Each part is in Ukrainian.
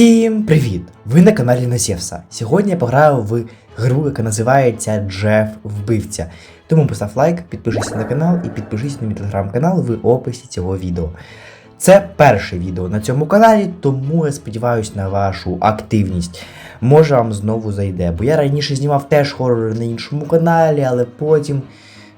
Всім привіт! Ви на каналі Насєвса. Сьогодні я пограю в гру, яка називається Джеф Вбивця. Тому постав лайк, підпишись на канал і підпишись на мій телеграм-канал в описі цього відео. Це перше відео на цьому каналі, тому я сподіваюся на вашу активність. Може вам знову зайде, бо я раніше знімав теж хорори на іншому каналі, але потім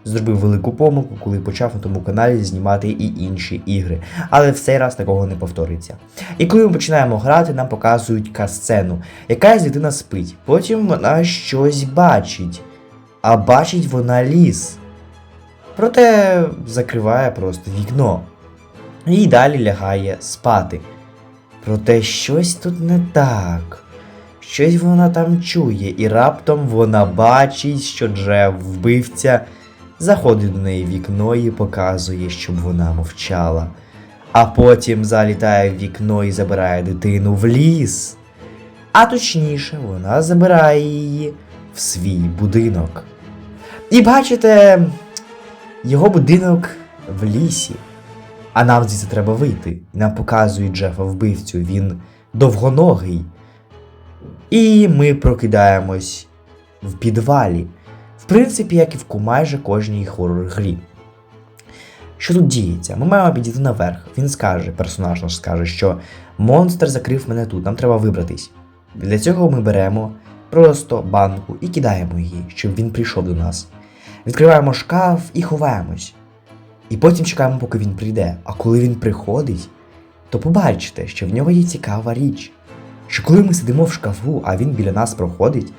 зробив велику помилку, коли почав на тому каналі знімати і інші ігри. Але в цей раз такого не повториться. І коли ми починаємо грати, нам показують касцену. Якась дитина спить, потім вона щось бачить, а бачить вона ліс. Проте закриває просто вікно. І далі лягає спати. Проте щось тут не так. Щось вона там чує, і раптом вона бачить, що Джеф вбивця заходить до неї вікно і показує, щоб вона мовчала. А потім залітає в вікно і забирає дитину в ліс. А точніше, вона забирає її в свій будинок. І бачите, його будинок в лісі. А нам звідси треба вийти. Нам показують Джефа вбивцю, він довгоногий. І ми прокидаємось в підвалі. В принципі, як і в майже кожній хоррор грі. Що тут діється? Ми маємо підійти наверх. Він скаже, персонаж наш скаже, що монстр закрив мене тут, нам треба вибратись. Для цього ми беремо просто банку і кидаємо її, щоб він прийшов до нас. Відкриваємо шкаф і ховаємось. І потім чекаємо, поки він прийде. А коли він приходить, то побачите, що в нього є цікава річ. Що коли ми сидимо в шкафу, а він біля нас проходить,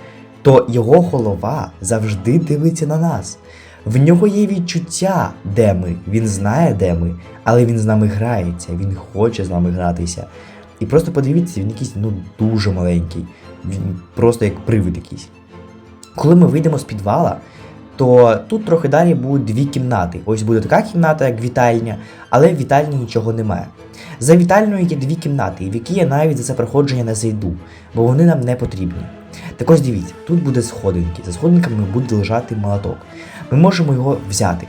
то його голова завжди дивиться на нас. В нього є відчуття, де ми. Він знає, де ми, але він з нами грається, він хоче з нами гратися. І просто подивіться, він якийсь ну дуже маленький. Він просто як привид якийсь. Коли ми вийдемо з підвала, то тут трохи далі будуть дві кімнати. Ось буде така кімната, як вітальня, але в вітальні нічого немає. За вітальною є дві кімнати, в які я навіть за це проходження не зайду, бо вони нам не потрібні. Так ось дивіться, тут буде сходинки. За сходинками буде лежати молоток. Ми можемо його взяти.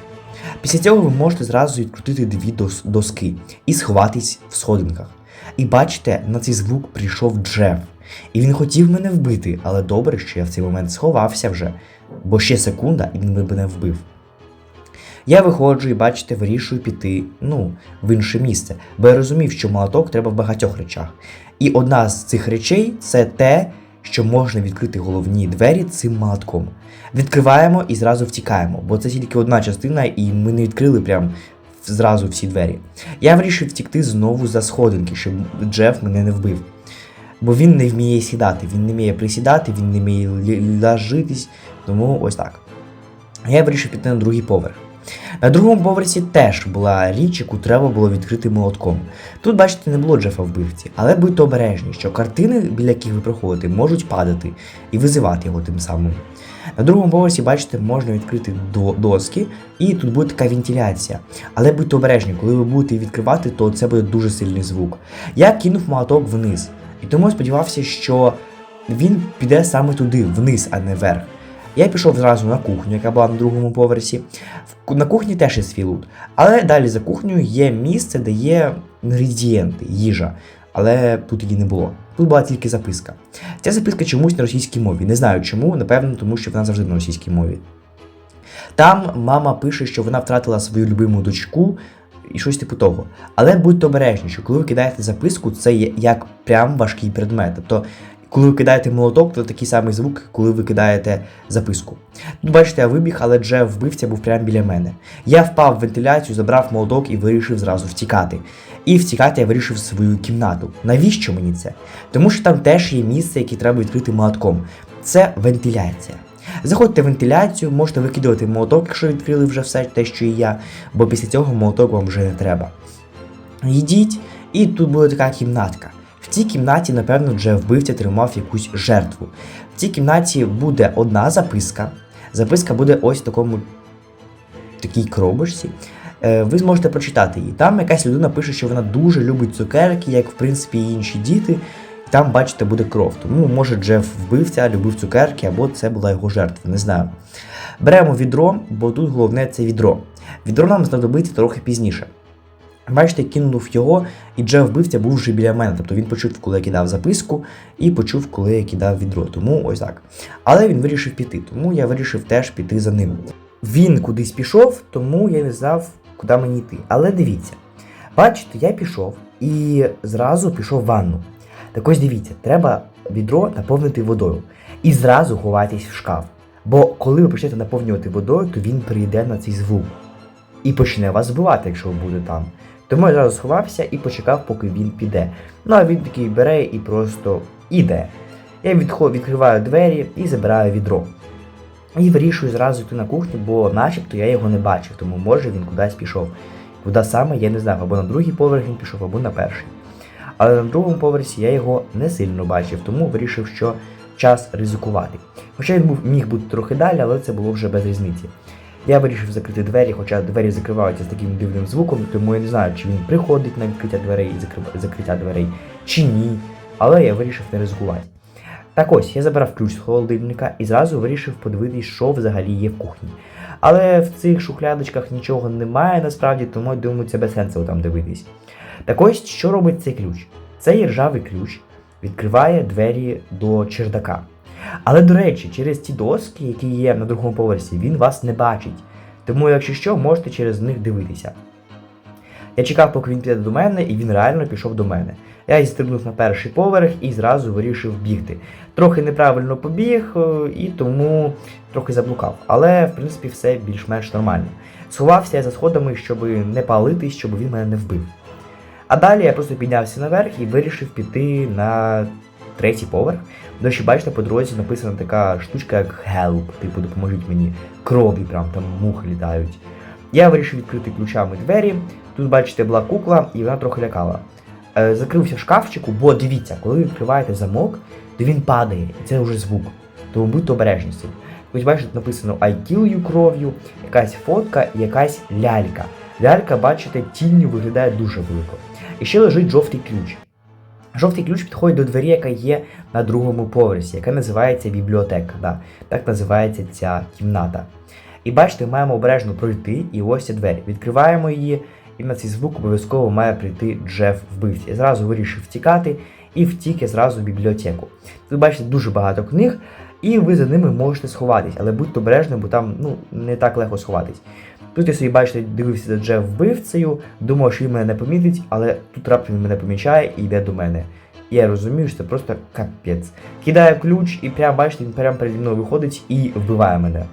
Після цього ви можете зразу відкрутити дві доски і сховатись в сходинках. І бачите, на цей звук прийшов Джеф. І він хотів мене вбити, але добре, що я в цей момент сховався вже, бо ще секунда, і він би мене вбив. Я виходжу і, бачите, вирішую піти ну, в інше місце, бо я розумів, що молоток треба в багатьох речах. І одна з цих речей це те, що можна відкрити головні двері цим молотком. Відкриваємо і зразу втікаємо, бо це тільки одна частина, і ми не відкрили прям зразу всі двері. Я вирішив втікти знову за сходинки, щоб Джеф мене не вбив. Бо він не вміє сідати, він не вміє присідати, він не вміє ложитись, тому ось так. Я вирішив піти на другий поверх. На другому поверсі теж була річ, яку треба було відкрити молотком. Тут, бачите, не було Джефа вбивці, але будьте обережні, що картини, біля яких ви проходите, можуть падати і визивати його тим самим. На другому поверсі, бачите, можна відкрити доски, і тут буде така вентиляція. Але будьте обережні, коли ви будете відкривати, то це буде дуже сильний звук. Я кинув молоток вниз, і тому сподівався, що він піде саме туди, вниз, а не вверх. Я пішов зразу на кухню, яка була на другому поверсі. На кухні теж є свій лут. Але далі за кухнею є місце, де є інгредієнти, їжа. Але тут її не було. Тут була тільки записка. Ця записка чомусь на російській мові. Не знаю чому, напевно, тому що вона завжди на російській мові. Там мама пише, що вона втратила свою любиму дочку і щось типу того. Але будьте обережні, що коли ви кидаєте записку, це є як прям важкий предмет. Тобто, коли ви кидаєте молоток, то такий самий звук, коли ви кидаєте записку. Тут бачите, я вибіг, але Джеф вбивця був прямо біля мене. Я впав в вентиляцію, забрав молоток і вирішив зразу втікати. І втікати я вирішив в свою кімнату. Навіщо мені це? Тому що там теж є місце, яке треба відкрити молотком. Це вентиляція. Заходьте в вентиляцію, можете викидувати молоток, якщо відкрили вже все те, що і я, бо після цього молоток вам вже не треба. Йдіть, і тут буде така кімнатка. В цій кімнаті, напевно, Джеф вбивця тримав якусь жертву. В цій кімнаті буде одна записка. Записка буде ось в такому такій коробочці. Е, Ви зможете прочитати її. Там якась людина пише, що вона дуже любить цукерки, як в принципі і інші діти. Там, бачите, буде кров. Тому може Джеф вбивця, любив цукерки, або це була його жертва, не знаю. Беремо відро, бо тут головне це відро. Відро нам знадобиться трохи пізніше. Бачите, кинув його, і Джеф вбивця був вже біля мене. Тобто він почув, коли я кидав записку, і почув, коли я кидав відро. Тому ось так. Але він вирішив піти, тому я вирішив теж піти за ним. Він кудись пішов, тому я не знав, куди мені йти. Але дивіться, бачите, я пішов і зразу пішов в ванну. Так ось дивіться, треба відро наповнити водою і зразу ховайтесь в шкаф. Бо коли ви почнете наповнювати водою, то він прийде на цей звук і почне вас збивати, якщо ви будете там. Тому я зразу сховався і почекав, поки він піде. Ну а він такий бере і просто іде. Я відкриваю двері і забираю відро. І вирішую зразу йти на кухню, бо начебто я його не бачив, тому може він кудись пішов. Куди саме, я не знав, або на другий поверх він пішов, або на перший. Але на другому поверсі я його не сильно бачив, тому вирішив, що час ризикувати. Хоча він був, міг бути трохи далі, але це було вже без різниці. Я вирішив закрити двері, хоча двері закриваються з таким дивним звуком, тому я не знаю, чи він приходить на відкриття дверей і закрив- закриття дверей, чи ні. Але я вирішив не ризикувати. Так ось, я забрав ключ з холодильника і зразу вирішив подивитись, що взагалі є в кухні. Але в цих шухлядочках нічого немає насправді, тому я думаю, це сенсу там дивитись. Так ось, що робить цей ключ? Цей ржавий ключ відкриває двері до чердака. Але, до речі, через ті доски, які є на другому поверсі, він вас не бачить. Тому, якщо що, можете через них дивитися. Я чекав, поки він піде до мене, і він реально пішов до мене. Я зістрибнув на перший поверх і зразу вирішив бігти. Трохи неправильно побіг, е, і тому трохи заблукав. Але, в принципі, все більш-менш нормально. Сховався я за сходами, щоб не палитись, щоб він мене не вбив. А далі я просто піднявся наверх і вирішив піти на третій поверх. До речі, бачите, по дорозі написана така штучка, як help, типу допоможіть мені. Крові, прям там мухи літають. Я вирішив відкрити ключами двері. Тут, бачите, була кукла, і вона трохи лякала. Е, закрився шкафчику, бо дивіться, коли ви відкриваєте замок, то він падає, і це вже звук. Тому будьте обережні з цим. Ось бачите, тут написано I kill you кров'ю, якась фотка і якась лялька. Лялька, бачите, тінню виглядає дуже велико. І ще лежить жовтий ключ. Жовтий ключ підходить до двері, яка є на другому поверсі, яка називається бібліотека. Да, так називається ця кімната. І бачите, маємо обережно пройти, і ось ця двері. Відкриваємо її, і на цей звук обов'язково має прийти Джеф вбивця. Я зразу вирішив втікати і втік я зразу в бібліотеку. Тут бачите дуже багато книг, і ви за ними можете сховатись, але будьте обережні, бо там ну, не так легко сховатись. Тут я собі, бачите, дивився за Джеф вбивцею, думав, що він мене не помітить, але тут раптом він мене помічає і йде до мене. І я розумію, що це просто капець. Кидаю ключ і прям бачите, він прямо переді мною виходить і вбиває мене.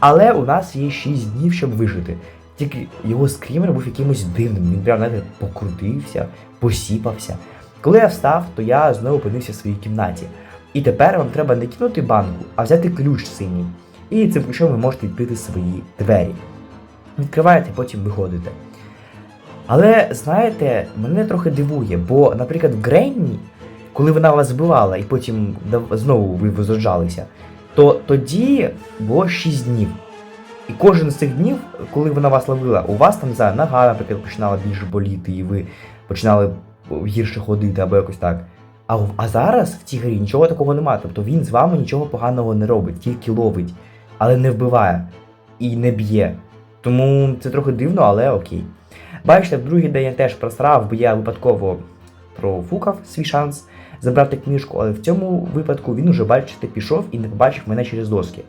Але у нас є 6 днів, щоб вижити. Тільки його скрімер був якимось дивним. Він прям знаєте, покрутився, посіпався. Коли я встав, то я знову опинився в своїй кімнаті. І тепер вам треба не кинути банку, а взяти ключ синій. І цим ключом ви можете відкрити свої двері. Відкриваєте, потім виходите. Але знаєте, мене трохи дивує, бо, наприклад, в Гренні, коли вона вас збивала і потім знову ви возроджалися, то тоді було 6 днів. І кожен з цих днів, коли вона вас ловила, у вас там за нога, наприклад, починала більше боліти, і ви починали гірше ходити або якось так. А, а зараз в цій грі нічого такого немає. Тобто він з вами нічого поганого не робить, тільки ловить, але не вбиває і не б'є. Тому це трохи дивно, але окей. Бачите, в другий день я теж просрав, бо я випадково профукав свій шанс забрати книжку, але в цьому випадку він уже, бачите, пішов і не побачив мене через доски.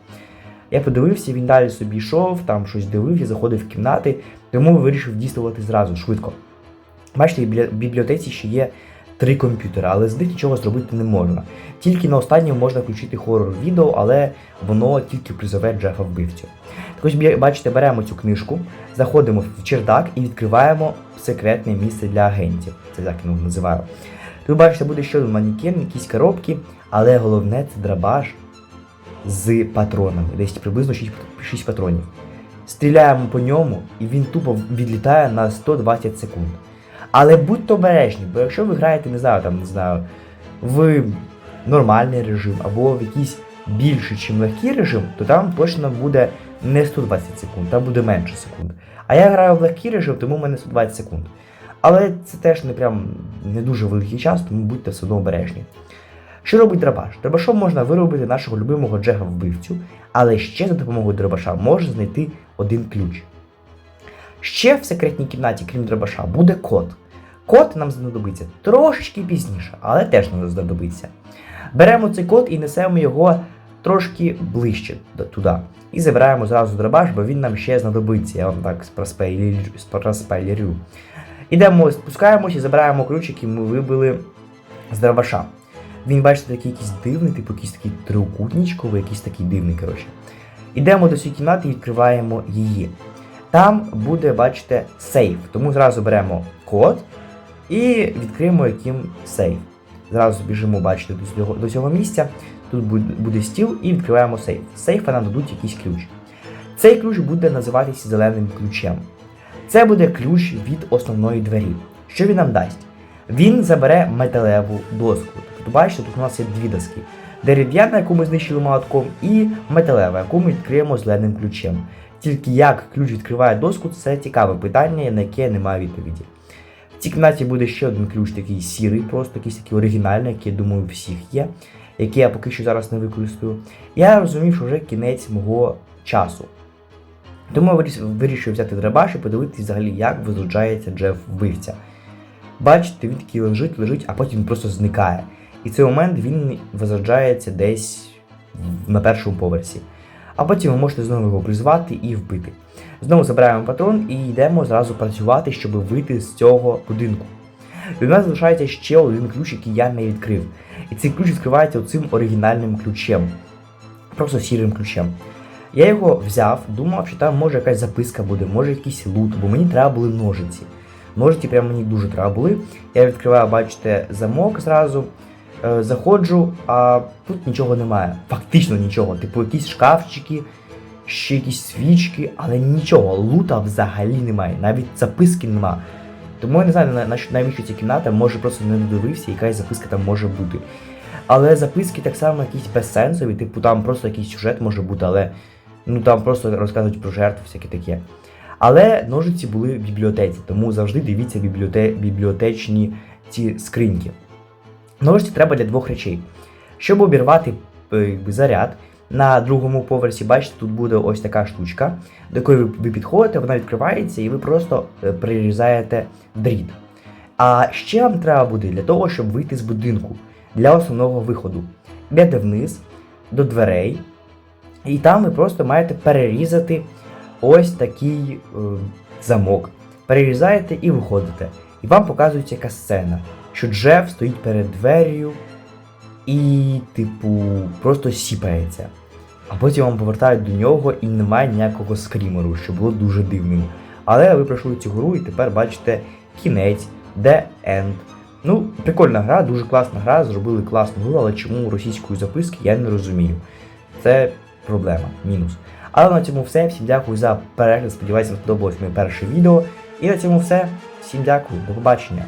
Я подивився, він далі собі йшов, там щось дивився, заходив в кімнати, тому вирішив дійствувати зразу, швидко. Бачите, в бібліотеці ще є три комп'ютери, але з них нічого зробити не можна. Тільки на останньому можна включити хорор відео, але воно тільки призове Джефа вбивцю. Так ось бачите, беремо цю книжку, заходимо в чердак і відкриваємо секретне місце для агентів. Це так я називаю. Тут бачите, буде ще один манекен, якісь коробки, але головне це драбаш з патронами. Десь приблизно 6, 6 патронів. Стріляємо по ньому, і він тупо відлітає на 120 секунд. Але будьте обережні, бо якщо ви граєте, не знаю, там, не знаю, в нормальний режим або в якийсь більший, чим легкий режим, то там точно буде не 120 секунд, там буде менше секунд. А я граю в легкий режим, тому в мене 120 секунд. Але це теж не прям не дуже великий час, тому будьте все одно обережні. Що робить драбаш? Драбашом можна виробити нашого любимого Джега вбивцю, але ще за допомогою драбаша можна знайти один ключ. Ще в секретній кімнаті, крім дробаша, буде код. Код нам знадобиться трошечки пізніше, але теж нам знадобиться. Беремо цей код і несемо його трошки ближче туди. І забираємо зразу дробаш, бо він нам ще знадобиться. Я вам так проспойлерю. Ідемо, спускаємось і забираємо ключ, який ми вибили з дробаша. Він, бачите, такий якийсь дивний, типу якийсь такий трикутничковий, якийсь такий дивний, коротше. Ідемо до цієї кімнати і відкриваємо її. Там буде, бачите, сейф. Тому зразу беремо код і відкриємо яким сейф. Зразу біжимо, бачите, до цього, до цього місця. Тут буде, стіл і відкриваємо сейф. З сейфа нам дадуть якийсь ключ. Цей ключ буде називатися зеленим ключем. Це буде ключ від основної двері. Що він нам дасть? Він забере металеву доску. Тобто, бачите, тут у нас є дві доски. Дерев'яна, яку ми знищили молотком, і металева, яку ми відкриємо зеленим ключем. Тільки як ключ відкриває доску, це цікаве питання, на яке немає відповіді. Цій кімнаті буде ще один ключ, такий сірий, просто якийсь такий оригінальний, який, я думаю, всіх є, який я поки що зараз не використаю. Я розумів, що вже кінець мого часу. Тому я вирішив взяти драбаш і подивитися взагалі, як визуджається Джеф вбивця. Бачите, він такий лежить, лежить, а потім просто зникає. І цей момент він визаджається десь на першому поверсі. А потім ви можете знову його призвати і вбити. Знову забираємо патрон і йдемо зразу працювати, щоб вийти з цього будинку. У нас залишається ще один ключ, який я не відкрив. І цей ключ відкривається оцим оригінальним ключем. Просто сірим ключем. Я його взяв, думав, що там може якась записка буде, може якийсь лут, бо мені треба були ножиці. Ножиці прямо мені дуже треба були. Я відкриваю, бачите, замок зразу. Е, заходжу, а тут нічого немає. Фактично нічого. Типу, якісь шкафчики, ще якісь свічки, але нічого. Лута взагалі немає. Навіть записки нема. Тому я не знаю, на- на що- навіщо ця кімната, може просто не додивився, якась записка там може бути. Але записки так само якісь безсенсові, типу там просто якийсь сюжет може бути, але ну там просто розказують про жертву, всяке таке. Але ножиці були в бібліотеці, тому завжди дивіться бібліоте... бібліотечні ці скриньки. Ножиці треба для двох речей. Щоб обірвати е, якби, заряд, на другому поверсі, бачите, тут буде ось така штучка, до якої ви, підходите, вона відкривається і ви просто е, прирізаєте дріт. А ще вам треба буде для того, щоб вийти з будинку для основного виходу. Йдете вниз до дверей, і там ви просто маєте перерізати ось такий е, замок. Перерізаєте і виходите. І вам показується яка сцена, що Джеф стоїть перед двер'ю і, типу, просто сіпається. А потім вам повертають до нього і немає ніякого скрімеру, що було дуже дивним. Але ви пройшли цю гру і тепер бачите кінець, The End. Ну, прикольна гра, дуже класна гра, зробили класну гру, але чому російської записки я не розумію. Це проблема, мінус. Але на цьому все. Всім дякую за перегляд. Сподіваюся, вам сподобалось моє перше відео. І на цьому все. Всім дякую, до побачення.